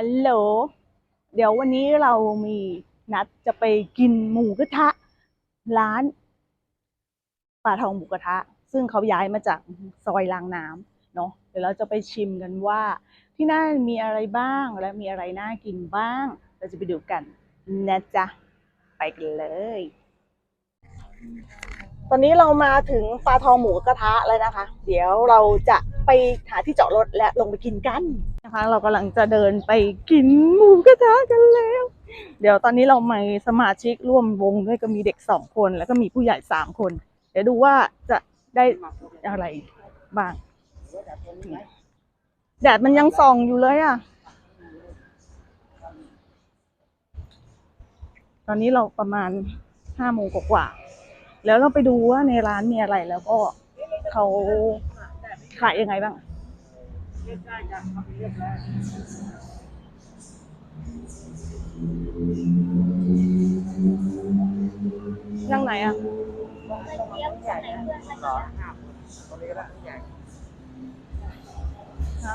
ฮัลโหล เดี๋ยววันนี้เรามีนัดจะไปกินหมูกระทะ ร้านป่าทองหมูกระทะ ซึ่งเขาย้ายมาจากซอยรางน้ำเนาะเดี๋ยวเราจะไปชิมกันว่า ที่นั่นมีอะไรบ้างและมีอะไรน่ากินบ้าง เราจะไปดูกันนะจ๊ะ ไปกันเลย ตอนนี้เรามาถึงปลาทองหมูกระทะแล้วนะคะ เดี๋ยวเราจะไปหาที่จอดรถและลงไปกินกัน นะคะ เรากำลังจะเดินไปกินหมูกระทะกันแล้ว เดี๋ยวตอนนี้เรามีสมาชิกร่วมวงด้วยก็มีเด็กสองคน แล้วก็มีผู้ใหญ่สามคน เดี๋ยวดูว่าจะได้อะไรบ้างแดดมันยังส่องอยู่เลยอะ ตอนนี้เราประมาณห้าโมงกว่าๆแล้วเราไปดูว่าในร้านมีอะไรแล้วก็เขาขายยังไงบ้าง นั่งไหนอะฮะ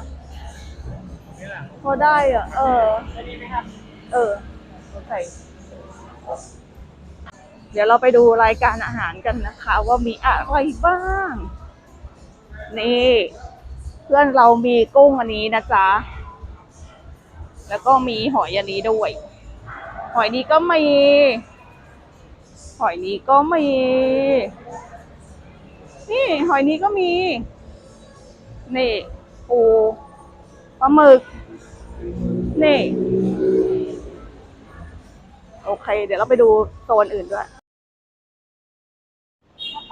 พอได้อะ เออ เออโอเคเดี๋ยวเราไปดูรายการอาหารกันนะคะ ว่ามีอะไรบ้าง นี่ เพื่อนเรามีกุ้งอันนี้นะจ๊ะ แล้วก็มีหอยอันนี้ด้วย หอยนี้ก็มี หอยนี้ก็มี นี่หอยนี้ก็มี นี่ปูปลาหมึก นี่ โอเค เดี๋ยวเราไปดูโซนอื่นด้วย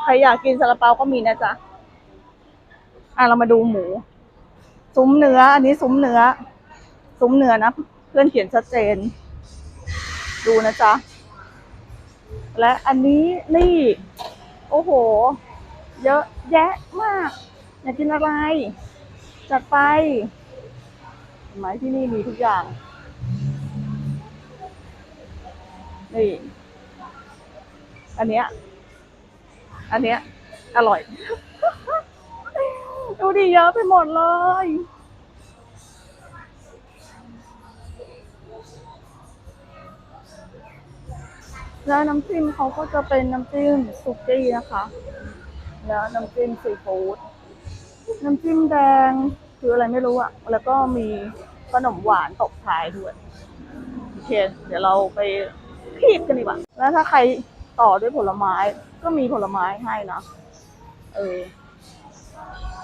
ใครอยากกินซาลาเปาก็มีนะจ๊ะ อะเรามาดูหมู ซุ้มเนื้อ อันนี้ซุ้มเนื้อ ซุ้มเนื้อนะ เพื่อนเขียนชัดเจน ดูนะจ๊ะ และอันนี้นี่ โอ้โห เยอะแยะมาก อยากกินอะไร จัดไปห็นไมที่นี่มีทุกอย่าง นี่ อันเนี้ย อันเนี้ย อร่อย ดูดิเยอะไปหมดเลย แล้วน้ำจิ้มเขาก็จะเป็นน้ำจิ้มสุกี้นะคะ แล้วน้ำจิ้มซีฟู้ด น้ำจิ้มแดงคืออะไรไม่รู้อะแล้วก็มีขนมหวานตบท้ายด้วย โอเค เดี๋ยวเราไปคีบกันดีกว่า แล้วถ้าใครต่อด้วยผลไม้ก็มีผลไม้ให้นะ เออ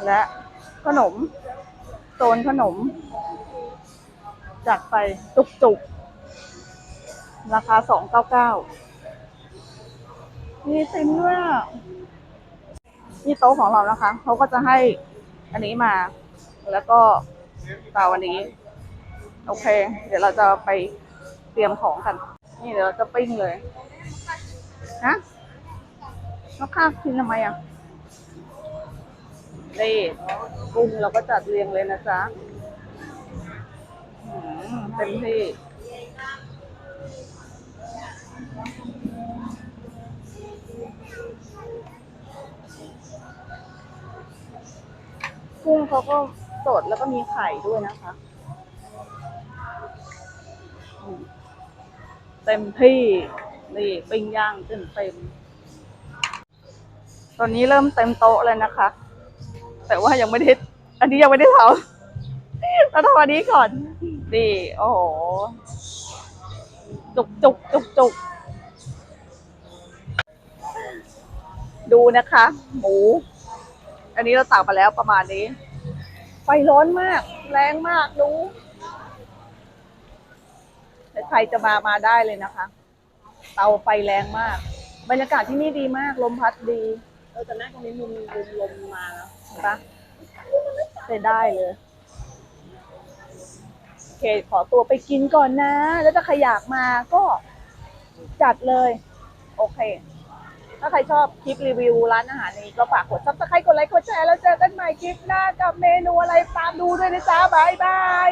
และขนมโซนขนม จัดไปจุกๆ ราคาสองเก้าเก้ามีติมด้วยนี่โต๊ะของเรานะคะ เขาก็จะให้อันนี้มา แล้วก็ตาอันนี้ โอเค เดี๋ยวเราจะไปเตรียมของกัน นี่เดี๋ยวเราจะปิ้งเลยนะแล้วข้าวกินทำไมอะ นี่กุ้งเราก็จัดเรียงเลยนะจ๊ะเต็มที่กุ้งเขาก็สดแล้วก็มีไข่ด้วยนะคะ เต็มที่นี่ปิ้งย่างเต็มเต็ม ตอนนี้เริ่มเต็มโต๊ะเลยนะคะ แต่ว่ายังไม่ได้ อันนี้ยังไม่ได้ทำเราทำอันนี้ก่อนนี่โอ้โห จุกจุกจุกจุกดูนะคะ หมู อันนี้เราตักมาแล้วประมาณนี้ ไฟร้อนมาก แรงมากดูใครจะมามาได้เลยนะคะ เตาไฟแรงมาก บรรยากาศที่นี่ดีมาก ลมพัดดี ออแต่แรกตรงนี้มุมลมลมมาแล้วเห็นปะใช้ได้เลย โอเค ขอตัวไปกินก่อนนะ แล้วถ้าใครอยากมาก็จัดเลย โอเค ถ้าใครชอบคลิปรีวิวร้านอาหารนี้ก็ฝากกดซับสไครต์กดไลค์กดแชร์แล้วเจอกันใหม่คลิปหน้ากับเมนูอะไรตามดูด้วยนะจ๊ะบายบาย